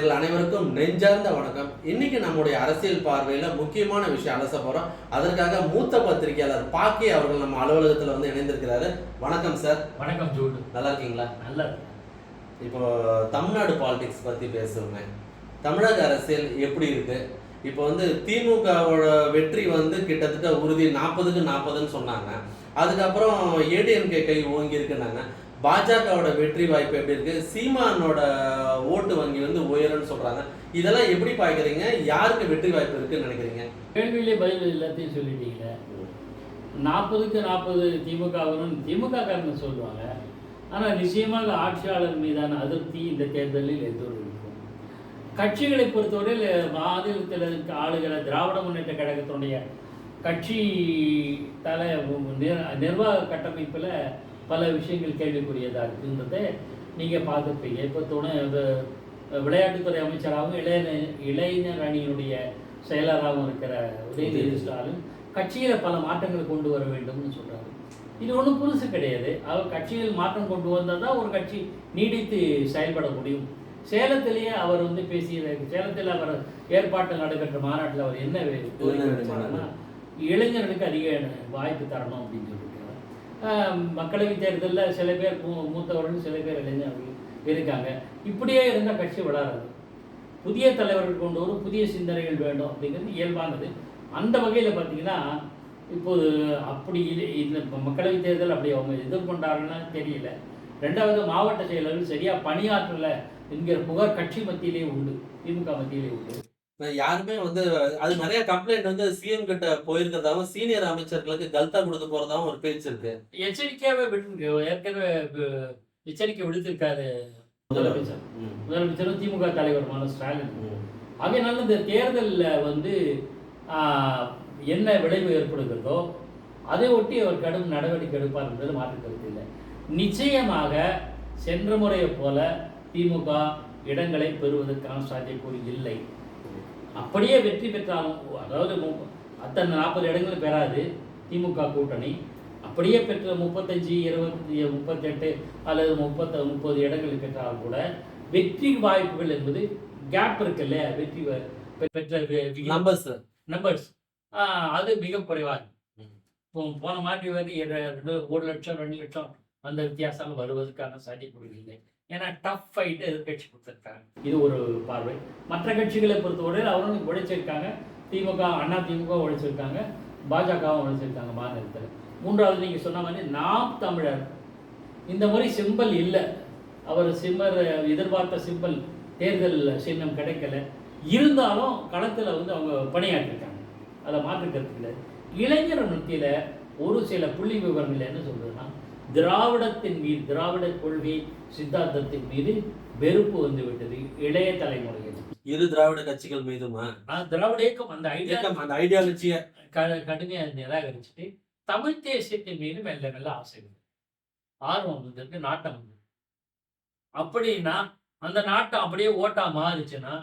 நேயர்கள் அனைவருக்கும் நெஞ்சார்ந்த வணக்கம். இன்னைக்கு நம்முடைய அரசியல் பார்வையில முக்கியமான விஷயம் அலச போறோம். அதற்காக மூத்த பத்திரிகையாளர் பாக்கி அவர்கள் நம்ம அலுவலகத்துல வந்து இணைந்திருக்கிறாரு. வணக்கம் சார் வணக்கம் ஜூடு. நல்லா இருக்கீங்களா? நல்லா இப்போ தமிழ்நாடு பாலிடிக்ஸ் பத்தி பேசுவோமே. தமிழக அரசியல் எப்படி இருக்கு? இப்போ வந்து திமுகவோட வெற்றி வந்து கிட்டத்தட்ட உறுதி நாற்பதுக்கு நாற்பதுன்னு சொன்னாங்க. அதுக்கப்புறம் ஏடிஎம்கே கை ஓங்கி இருக்குன்னாங்க பாஜகவோட வெற்றி வாய்ப்பு எப்படி இருக்கு? சீமானோட ஓட்டு வங்கி வந்து உயரும்னு சொல்றாங்க. இதெல்லாம் எப்படி பார்க்குறீங்க யாருக்கு வெற்றி வாய்ப்பு இருக்குன்னு நினைக்கிறீங்க? கேள்வியிலே பதில் எல்லாத்தையும் சொல்லிட்டீங்க நாற்பதுக்கு நாற்பது திமுக வரும். திமுக காரங்க சொல்லுவாங்க. ஆனால் நிச்சயமாக ஆட்சியாளர் மீதான அதிருப்தி இந்த தேர்தலில் எதிர்ப்பு இருக்கும். கட்சிகளை பொறுத்தவரையில் மாநிலத்தில் இருக்க ஆளுகளை திராவிட முன்னேற்ற கழகத்தினுடைய கட்சி தலை நிர்வாக கட்டமைப்பில் பல விஷயங்கள் கேள்விக்குரியதாக இருக்குன்றதை நீங்கள் பார்த்துருப்பீங்க. இப்போ துணை விளையாட்டுத்துறை அமைச்சராகவும் இளைஞர் இளைஞர் அணியினுடைய செயலராகவும் இருக்கிற உதயநிதி ஸ்டாலின் கட்சியில் பல மாற்றங்களை கொண்டு வர வேண்டும்னு சொல்கிறாரு இது ஒன்றும் புதுசு கிடையாது. அவர் கட்சியில் மாற்றம் கொண்டு வந்தால் தான் ஒரு கட்சி நீடித்து செயல்பட முடியும். சேலத்திலேயே அவர் வந்து பேசிய சேலத்தில் அவர் ஏற்பாட்டில் நடைபெற்ற மாநாட்டில் அவர் என்ன கோரிக்கை இளைஞர்களுக்கு அதிக வாய்ப்பு தரணும் அப்படின்னு ஆஹ் மக்களவை தேர்தலில் சில பேர் மூ- மூத்தவர்கள் சில பேர் இளைஞர்கள் இருக்காங்க. இப்படியே இருந்தால் கட்சி வளராது. புதிய தலைவர்கள் கொண்டு வரும் புதிய சிந்தனைகள் வேண்டும் அப்படிங்கிறது இயல்பானது. அந்த வகையில் பார்த்தீங்கன்னா இப்போது அப்படி இல்லை இந்த மக்களவை தேர்தல் அப்படி அவங்க எதிர்கொண்டாருன்னு தெரியல. ரெண்டாவது மாவட்ட செயலர்கள் சரியாக பணியாற்றலை என்கிற புகார் கட்சி மத்தியிலே உண்டு திமுக மத்தியிலே உண்டு. யாருமே வந்து அது நிறைய கம்ப்ளைண்ட் வந்து சிஎம் கிட்ட போயிருக்கிறதாவும் சீனியர் அமைச்சர்களுக்கு கல்தா கொடுத்து போறதாவும் ஒரு பேச்சு இருக்கு. எச்சரிக்கையாகவே விட்டு ஏற்கனவே எச்சரிக்கை விடுத்திருக்காரு முதலமைச்சர். முதலமைச்சரும் திமுக தலைவருமான ஸ்டாலின். ஆகையினால இந்த தேர்தலில் வந்து என்ன விளைவு ஏற்படுகிறதோ அதை ஒட்டி அவர் கடும் நடவடிக்கை எடுப்பார் என்பது மாற்று கருத்து இல்லை. நிச்சயமாக சென்ற முறையைப் போல திமுக இடங்களை பெறுவதற்கான சாத்தியக்கூறு இல்லை. அப்படியே வெற்றி பெற்றாலும் அதாவது அத்தனை நாற்பது இடங்களும் பெறாது திமுக கூட்டணி. அப்படியே பெற்ற முப்பத்தஞ்சு இருபத்தி முப்பத்தெட்டு அல்லது முப்பத்த முப்பது இடங்கள் பெற்றாலும் கூட வெற்றி வாய்ப்புகள் என்பது கேப் இருக்குல்ல வெற்றி பெற்ற. நம்பர்ஸ் நம்பர்ஸ் அது மிக குறைவாக. இப்போ போன மாதிரி வந்து ஒரு லட்சம் ரெண்டு லட்சம் அந்த வித்தியாசம் வருவதற்கான சாத்தியக்கூறு இல்லை. ஏன்னா டஃப் ஃபைட்டு எதிர்கட்சி கொடுத்துருக்காங்க. இது ஒரு பார்வை. மற்ற கட்சிகளை பொறுத்தவரையில் அவரும் உழைச்சிருக்காங்க. திமுக அண்ணா திமுக உழைச்சிருக்காங்க. பாஜகவும் உழைச்சிருக்காங்க மாநிலத்தில். மூன்றாவது நீங்கள் சொன்ன மாதிரி நாம் தமிழர். இந்த முறை சிம்பல் இல்லை. அவர் சிம்மர் எதிர்பார்த்த சிம்பல் தேர்தல் சின்னம் கிடைக்கல. இருந்தாலும் களத்தில் வந்து அவங்க பணியாற்றிருக்காங்க. அதை மாற்றுக்கிறது இளைஞர் மத்தியில் ஒரு சில புள்ளி விவரங்கள் என்ன சொல்கிறதுன்னா திராவிடத்தின் மீது திராவிட கொள்கை சித்தாந்தத்தின் மீது வெறுப்பு வந்து விட்டது. இளைய தலைமுறையில். இரு திராவிட கட்சிகள் மீதுமா திராவிட இயக்கம் அந்த ஐடியா அந்த ஐடியாலஜிய க- கடுமையா நிராகரிச்சுட்டு தமிழ் தேசியத்தின் மீது மெல்ல மெல்ல ஆசை வந்து ஆர்வம் வந்திருக்கு நாட்டம் வந்து அப்படின்னா அந்த நாட்டம் அப்படியே ஓட்டா மாறுச்சுன்னா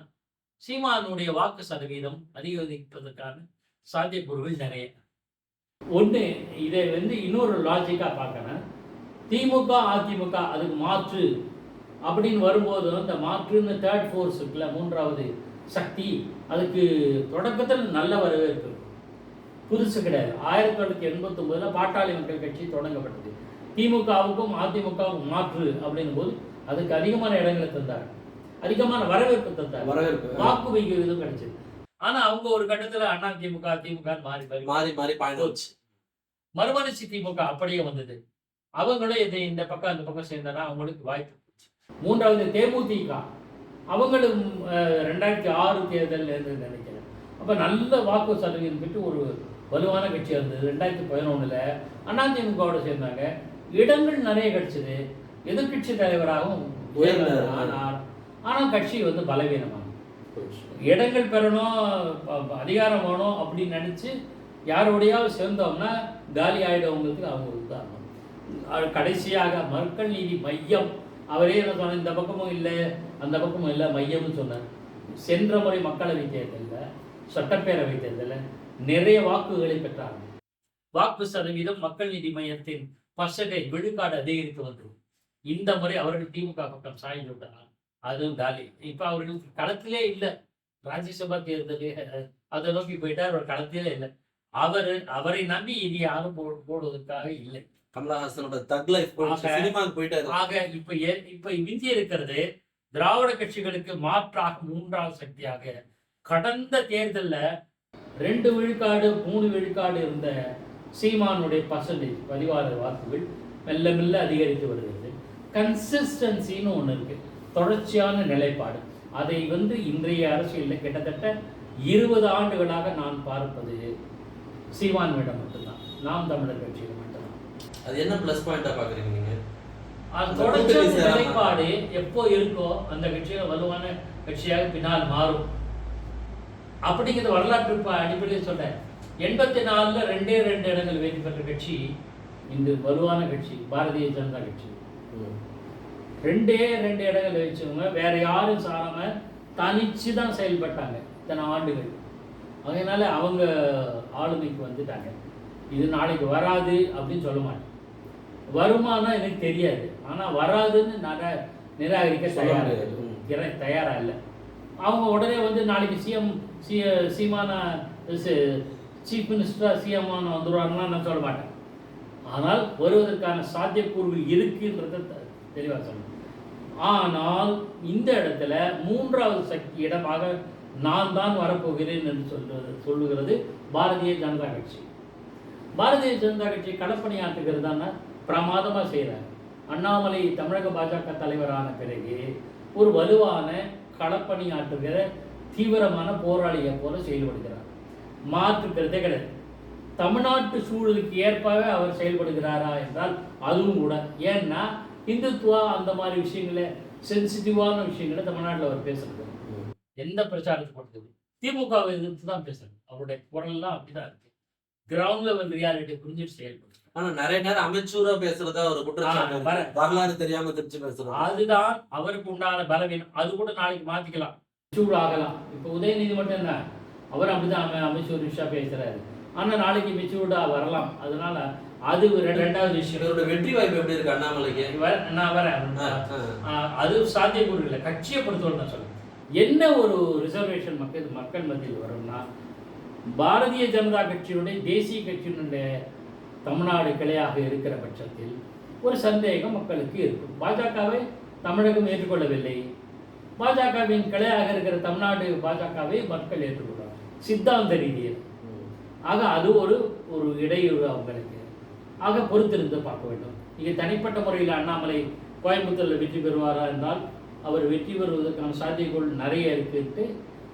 சீமானுடைய வாக்கு சதவீதம் அதிகரிப்பதற்கான சாத்தியக்கூறுகள் நிறைய. ஒன்று இதை வந்து இன்னொரு லாஜிக்காக பார்க்கணும் திமுக அதிமுக அதுக்கு மாற்று அப்படின்னு வரும்போது அந்த மாற்றுன்னு தேர்ட் ஃபோர்ஸ் இருக்குல்ல மூன்றாவது சக்தி அதுக்கு தொடக்கத்தில் நல்ல வரவேற்பு. புதுசு கிடையாது. ஆயிரத்தி தொள்ளாயிரத்தி எண்பத்தொம்போதில் பாட்டாளி மக்கள் கட்சி தொடங்கப்பட்டது. திமுகவுக்கும் அதிமுகவுக்கும் மாற்று அப்படின்னும் போது அதுக்கு அதிகமான இடங்களை தந்தார். அதிகமான வரவேற்பு தந்தார். வரவேற்பு வாக்கு விகிதம் கிடைச்சது. ஆனா அவங்க ஒரு கட்டத்துல அண்ணா திமுக திமுக மாறி மாறி மாறி மாறி போச்சு. மறுமலர்ச்சி திமுக அப்படியே வந்தது. அவங்களும் இதை இந்த பக்கம் அந்த பக்கம் சேர்ந்தனா அவங்களுக்கு வாய்ப்பு. மூன்றாவது தேமுதிக. அவங்களும் ரெண்டாயிரத்தி ஆறு தேர்தல் நினைக்கிறேன். அப்ப நல்ல வாக்கு சதவீதம் பெற்று ஒரு வலுவான கட்சியாக இருந்தது. ரெண்டாயிரத்தி பதினொன்றில் அதிமுகவோட சேர்ந்தாங்க. இடங்கள் நிறைய கிடைச்சது. எதிர்க்கட்சி தலைவராகவும். ஆனார். ஆனால் கட்சி வந்து பலவீனமானது. இடங்கள் பெறணும் அதிகாரம் வேணும் அப்படின்னு நினச்சி யாரோடையாவது சேர்ந்தோம்னா காலி ஆகிடவங்களுக்கு அவங்க உதாரணம் கடைசியாக மக்கள் நீதி மையம். அவரே என்ன சொன்னார்? இந்த பக்கமும் இல்லை அந்த பக்கமும் இல்லை மையம்னு சொன்னார். சென்ற முறை மக்களவை தேர்தலில் சட்டப்பேரவை தேர்தலில் நிறைய வாக்குகளை பெற்றாங்க வாக்கு சதவீதம் மக்கள் நீதி மையத்தின் பர்சன்டேஜ் விழுக்காடு அதிகரித்து வந்தது. இந்த முறை அவர்கள் திமுக பக்கம் சாய்ந்து விட்டார் அதுவும் காலி. இப்ப அவர்களுக்கு களத்திலே இல்லை. ராஜ்யசபா தேர்தலே அதை நோக்கி போயிட்டார் அவர் களத்திலே இல்லை. அவர் அவரை நம்பி இனி யாரும் போ- போடுவதற்காக இல்லை. கமலஹாசனோட தக் லைஃப் சினிமாக்கு போயிட்டாரு. ஆக இப்ப இப்ப மிஞ்சி இருக்கிறது திராவிட கட்சிகளுக்கு மாற்றாக மூன்றாவது சக்தியாக. கடந்த தேர்தல்ல ரெண்டு விழுக்காடு மூணு விழுக்காடு இருந்த சீமானுடைய பர்சன்டேஜ் பதிவாளர் வாக்குகள் மெல்ல மெல்ல அதிகரித்து வருகிறது. கன்சிஸ்டன்சின்னு ஒன்று இருக்கு தொடர்ச்சியான நிலைப்பாடு. அதை வந்து இன்றைய அரசியலில் கிட்டத்தட்ட இருபது ஆண்டுகளாக நான் பார்ப்பது சீமான்விடம் மட்டும்தான். நாம் தமிழர் கட்சியில் அது என்ன ப்ளஸ் பாயிண்டா பாக்குறீங்க நீங்க? சேராம- நிலைப்பாடு எப்போ இருக்கோ அந்த கட்சியில வலுவான கட்சியாக பின்னால் மாறும். அப்படிங்கிறது வரலாற்று அடிப்படையில் சொல்றேன். எண்பத்தி நாலுல ரெண்டே ரெண்டு இடங்கள் வெற்றி பெற்ற கட்சி இந்த வலுவான கட்சி பாரதிய ஜனதா கட்சி. ரெண்டே ரெண்டு இடங்கள் வச்சவங்க வேற யாரும் சாராம தனிச்சு தான் செயல்பட்டாங்க இத்தனை ஆண்டுகள். அதனால அவங்க ஆளுமைக்கு வந்துட்டாங்க. இது நாளைக்கு வராது அப்படின்னு சொல்ல மாட்டேன். வருமானா எனக்கு தெரியாது. ஆனா வராதுன்னு நர நிராகரிக்க தயாரா முடியாது. இல்லை. அவங்க உடனே வந்து நாளைக்கு சிஎம் சி சீமானா சீஃப் மினிஸ்டரா சிஎம் வந்துடுவாங்கன்னா நான் சொல்ல மாட்டேன். ஆனால் வருவதற்கான சாத்தியக்கூறுகள் இருக்குன்றத த- தெளிவா சொல்லணும் ஆனால் இந்த இடத்துல மூன்றாவது சக்தி இடமாக நான் தான் வரப்போகிறேன் என்று சொல்றது சொல்லுகிறது பாரதிய ஜனதா கட்சி. பாரதிய ஜனதா கட்சி களப்பணியாற்றுகிறதான பிரமாதமாக செய்கிறார் அண்ணாமலை தமிழக பாஜக தலைவரான பிறகு ஒரு வலுவான களப்பணியாற்றுகிற தீவிரமான போராளியை போல செயல்படுகிறார். மாற்றுக்கிறதே கிடையாது. தமிழ்நாட்டு சூழலுக்கு ஏற்பவே அவர் செயல்படுகிறாரா என்றால் அதுவும் கூட. ஏன்னா இந்துத்துவா அந்த மாதிரி விஷயங்களை சென்சிட்டிவான விஷயங்களை தமிழ்நாட்டில் அவர் பேசுறது. எந்த பிரச்சாரத்துக்கு கொடுத்தது திமுகவை எதிர்த்து தான் பேசுறது. அவருடைய குரல்லாம் அப்படிதான் இருக்கு. கிரவுண்ட் லெவல் ரியாலிட்டி புரிஞ்சு செயல்படுது ஆனா நிறைய நேரம் அமைச்சூரா பேசுறதா ஒரு. வரேன். வரலாறு தெரியாம திருச்சி பேசுறது அதுதான் அவருக்கு உண்டான பலவீனம். அது கூட நாளைக்கு மாத்திக்கலாம். சூடு ஆகலாம். இப்போ உதயநிதி மட்டும் என்ன அவர் அப்படிதான் அமை அமைச்சர் விஷா பேசுறாரு. ஆனா நாளைக்கு மெச்சூர்டா வரலாம். அதனால அது ஒரு ரெண்டாவது விஷயம். இவரோட வெற்றி வாய்ப்பு எப்படி இருக்கு அண்ணாமலைக்கு? நான் வரேன் அது சாத்தியக்கூறு இல்லை. கட்சியை பொறுத்தவரை நான் சொல்றேன். என்ன ஒரு ரிசர்வேஷன் மக்கள் மக்கள் மத்தியில் வரும்னா பாரதிய ஜனதா கட்சியுடைய தேசிய கட்சியினுடைய தமிழ்நாடு கிளையாக இருக்கிற பட்சத்தில் ஒரு சந்தேகம் மக்களுக்கு இருக்கும். பாஜகவை தமிழகம் ஏற்றுக்கொள்ளவில்லை. பாஜகவின் கிளையாக இருக்கிற தமிழ்நாடு பாஜகவை மக்கள் ஏற்றுக்கொள்வார் சித்தாந்த ரீதியில். ஆக அது ஒரு ஒரு இடையூறு அவங்களுக்கு. ஆக பொறுத்திருந்து பார்க்க வேண்டும். இங்கே தனிப்பட்ட முறையில் அண்ணாமலை கோயம்புத்தூரில் வெற்றி பெறுவாரா என்றால் அவர் வெற்றி பெறுவதற்கான சாத்தியக்கூறு நிறைய இருக்குன்ட்டு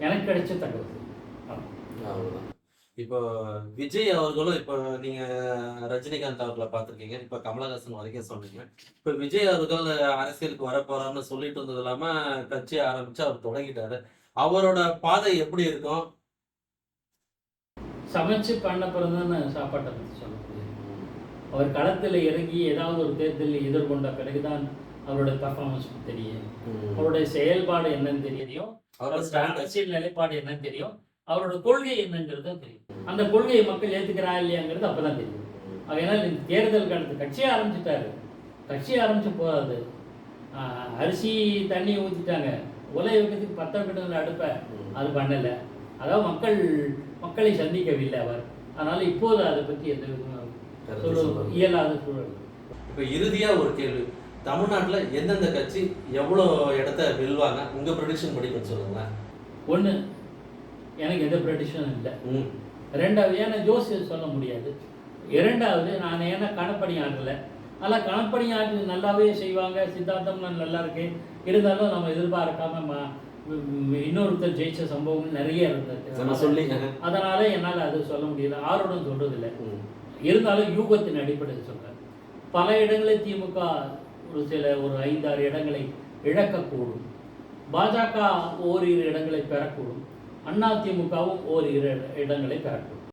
எனக்கு கிடைச்ச தகவல். அவ்வளோதான் இப்போ விஜய் அவர்களும் இப்போ நீங்க ரஜினிகாந்த் அவர்களை பார்த்திருக்கீங்க. இப்போ கமலஹாசன் வரைக்கும் சொன்னீங்க. இப்போ விஜய் அவர்கள் அரசியலுக்கு வர போறான்னு சொல்லிட்டு இருந்தது இல்லாம கட்சி ஆரம்பிச்சு அவர் தொடங்கிட்டாரு. அவரோட பாதை எப்படி இருக்கும்? சமைச்சு பண்ண பிறந்தான சாப்பாட்டை பற்றி சொல்ல முடியும். அவர் களத்தில் இறங்கி ஏதாவது ஒரு தேர்தலில் எதிர்கொண்ட பிறகுதான் அவருடைய பர்ஃபார்மன்ஸ் தெரியும். அவருடைய செயல்பாடு என்னன்னு தெரியும். அவரோட அரசியல் நிலைப்பாடு என்னன்னு தெரியும். அவரோட கொள்கை என்னங்கிறது தெரியும். அந்த கொள்கையை மக்கள் ஏத்துக்கிறா இல்லையாங்கிறது அப்பதான் தெரியும். அதனால் இந்த தேர்தல் காலத்து கட்சியே ஆரம்பிச்சிட்டாரு. கட்சி ஆரம்பிச்சு போகாது. அரிசி தண்ணி ஊற்றிட்டாங்க உலை வைக்கிறதுக்கு பத்த வைக்கிறதுல அடுப்பை அது பண்ணல. அதாவது மக்கள் மக்களை சந்திக்கவில்லை அவர். அதனால இப்போது அதை பற்றி எந்த சொல்ல இயலாத சூழல். இப்போ இறுதியா ஒரு கேள்வி. தமிழ்நாட்டுல எந்தெந்த கட்சி எவ்வளவு இடத்த வெல்வாங்க? உங்க ப்ரொடிக்ஷன் படி கொஞ்சம் சொல்லுங்களேன். ஒன்று எனக்கு எந்த ப்ரெடிஷனும் இல்லை. ரெண்டாவது ஏன்னா ஜோசியர் சொல்ல முடியாது. இரண்டாவது நான் ஏன்னா கணப்பணி ஆகலை ஆனால் கணப்பணி ஆகி நல்லாவே செய்வாங்க. சித்தாந்தம் நல்லா இருக்கு இருந்தாலும் நம்ம எதிர்பார்க்காம இன்னொருத்தர் ஜெயிச்ச சம்பவங்கள் நிறைய இருந்தது அதனால என்னால் அது சொல்ல முடியல. ஆர்வம் சொல்றதில்லை. ம். இருந்தாலும் யூகத்தின் அடிப்படையில் சொல்றேன். பல இடங்களில் திமுக ஒரு சில ஒரு ஐந்தாறு இடங்களை இழக்கக்கூடும். பாஜக ஓரிரு இடங்களை பெறக்கூடும். அண்ணா திமுகவும் ஓரிரு இடங்களை பெறக்கூடும்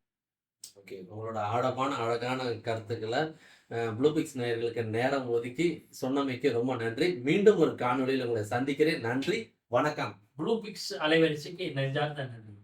ஓகே உங்களோட ஆழமான அழகான கருத்துக்களை ப்ளூபிக்ஸ் நேயர்களுக்கு நேரம் ஒதுக்கி சொன்னமைக்கு ரொம்ப நன்றி. மீண்டும் ஒரு காணொளியில் உங்களை சந்திக்கிறேன். நன்றி வணக்கம். ப்ளூ பிக்ஸ் அலைவரிசைக்கு நெஞ்சார்ந்த நன்றி.